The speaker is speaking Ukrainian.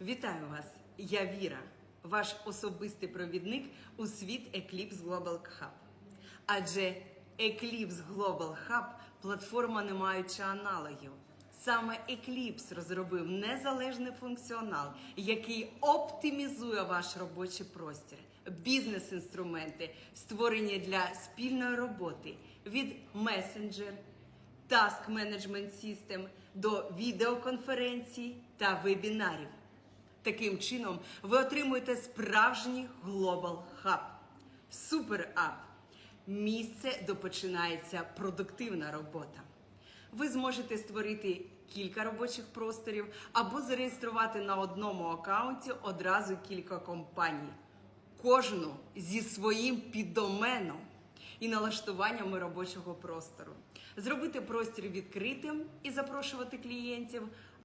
Вітаю вас! Я Віра, ваш особистий провідник у світ Eclipse Global Hub. Адже Eclipse Global Hub – платформа, не маючи аналогів. Саме Eclipse розробив незалежний функціонал, який оптимізує ваш робочий простір, бізнес-інструменти, створені для спільної роботи від Messenger, Task Management System до відеоконференцій та вебінарів. Таким чином, ви отримуєте справжній Global Hub. Супер ап. Місце, де починається продуктивна робота. Ви зможете створити кілька робочих просторів або зареєструвати на одному аккаунті одразу кілька компаній, кожну зі своїм піддоменом і налаштуваннями робочого простору, зробити простір відкритим і запрошувати клієнтів,